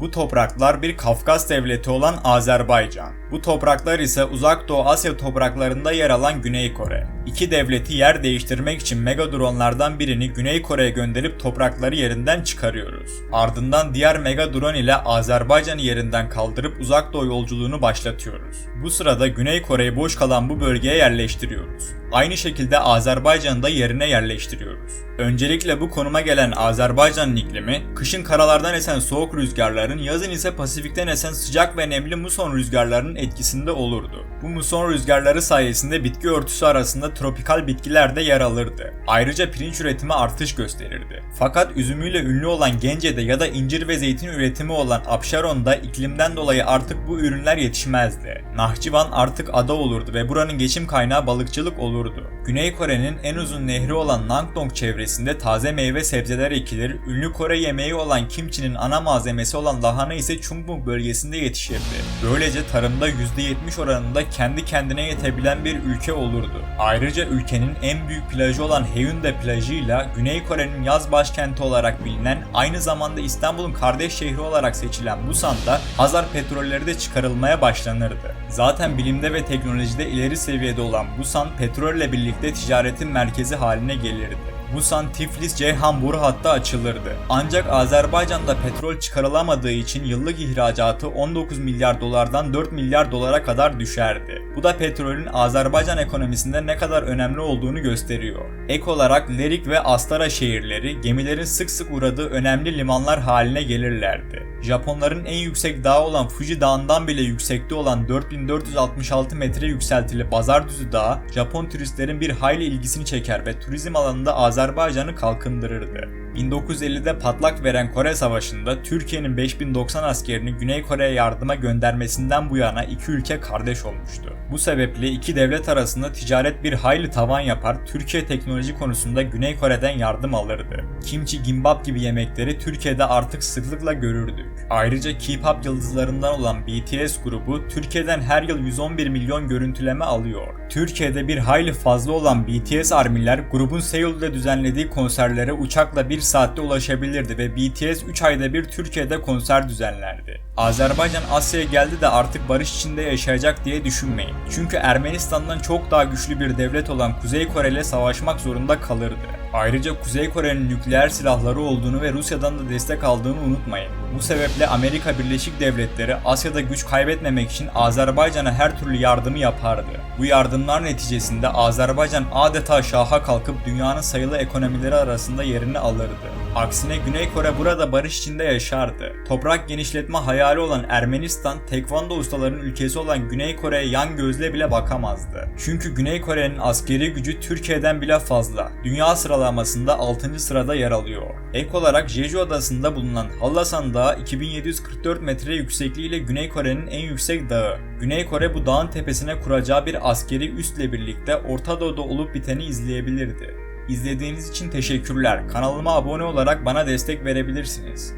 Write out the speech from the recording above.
Bu topraklar bir Kafkas devleti olan Azerbaycan. Bu topraklar ise Uzak Doğu Asya topraklarında yer alan Güney Kore. İki devleti yer değiştirmek için mega dronlardan birini Güney Kore'ye gönderip toprakları yerinden çıkarıyoruz. Ardından diğer mega drone ile Azerbaycan'ı yerinden kaldırıp Uzak Doğu yolculuğunu başlatıyoruz. Bu sırada Güney Kore'yi boş kalan bu bölgeye yerleştiriyoruz. Aynı şekilde Azerbaycan'ı da yerine yerleştiriyoruz. Öncelikle bu konuma gelen Azerbaycan'ın iklimi, kışın karalardan esen soğuk rüzgarların, yazın ise Pasifik'ten esen sıcak ve nemli muson rüzgarlarının etkisinde olurdu. Bu muson rüzgarları sayesinde bitki örtüsü arasında tropikal bitkiler de yer alırdı. Ayrıca pirinç üretimi artış gösterirdi. Fakat üzümüyle ünlü olan Gence'de ya da incir ve zeytin üretimi olan Apşaron'da iklimden dolayı artık bu ürünler yetişmezdi. Nahçıvan artık ada olurdu ve buranın geçim kaynağı balıkçılık olurdu. Güney Kore'nin en uzun nehri olan Nangdong çevresinde taze meyve sebzeler ekilir, ünlü Kore yemeği olan kimchi'nin ana malzemesi olan lahana ise Chungbuk bölgesinde yetişirdi. Böylece tarımda %70 oranında kendi kendine yetebilen bir ülke olurdu. Ayrıca ülkenin en büyük plajı olan Haeundae plajıyla Güney Kore'nin yaz başkenti olarak bilinen, aynı zamanda İstanbul'un kardeş şehri olarak seçilen Busan'da Hazar petrolleri de çıkarılmaya başlanırdı. Zaten bilimde ve teknolojide ileri seviyede olan Busan petrolle birlikte ticaretin merkezi haline gelirdi. Busan Tiflis Ceyhan boru hattı açılırdı. Ancak Azerbaycan'da petrol çıkarılamadığı için yıllık ihracatı 19 milyar dolardan 4 milyar dolara kadar düşerdi. Bu da petrolün Azerbaycan ekonomisinde ne kadar önemli olduğunu gösteriyor. Ek olarak Lerik ve Astara şehirleri gemilerin sık sık uğradığı önemli limanlar haline gelirlerdi. Japonların en yüksek dağı olan Fuji Dağı'ndan bile yüksekte olan 4466 metre yükseltili Bazardüzü Dağı, Japon turistlerin bir hayli ilgisini çeker ve turizm alanında Azerbaycan'ı kalkındırırdı. 1950'de patlak veren Kore Savaşı'nda Türkiye'nin 5090 askerini Güney Kore'ye yardıma göndermesinden bu yana iki ülke kardeş olmuştu. Bu sebeple iki devlet arasında ticaret bir hayli tavan yapar, Türkiye teknoloji konusunda Güney Kore'den yardım alırdı. Kimchi, gimbap gibi yemekleri Türkiye'de artık sıklıkla görürdük. Ayrıca K-pop yıldızlarından olan BTS grubu Türkiye'den her yıl 111 milyon görüntüleme alıyor. Türkiye'de bir hayli fazla olan BTS armiler grubun Seul'de düzenlediği konserlere uçakla bir saatte ulaşabilirdi ve BTS 3 ayda bir Türkiye'de konser düzenlerdi. Azerbaycan Asya'ya geldi de artık barış içinde yaşayacak diye düşünmeyin. Çünkü Ermenistan'dan çok daha güçlü bir devlet olan Kuzey Kore ile savaşmak zorunda kalırdı. Ayrıca Kuzey Kore'nin nükleer silahları olduğunu ve Rusya'dan da destek aldığını unutmayın. Bu sebeple Amerika Birleşik Devletleri Asya'da güç kaybetmemek için Azerbaycan'a her türlü yardımı yapardı. Bu yardımlar neticesinde Azerbaycan adeta şaha kalkıp dünyanın sayılı ekonomileri arasında yerini alırdı. Aksine Güney Kore burada barış içinde yaşardı. Toprak genişletme hayali olan Ermenistan, tekvando ustalarının ülkesi olan Güney Kore'ye yan gözle bile bakamazdı. Çünkü Güney Kore'nin askeri gücü Türkiye'den bile fazla. Dünya sıralamasında 6. sırada yer alıyor. Ek olarak Jeju adasında bulunan Hallasan Dağı 2744 metre yüksekliğiyle Güney Kore'nin en yüksek dağı. Güney Kore bu dağın tepesine kuracağı bir askeri üstle birlikte Orta Doğu'da olup biteni izleyebilirdi. İzlediğiniz için teşekkürler. Kanalıma abone olarak bana destek verebilirsiniz.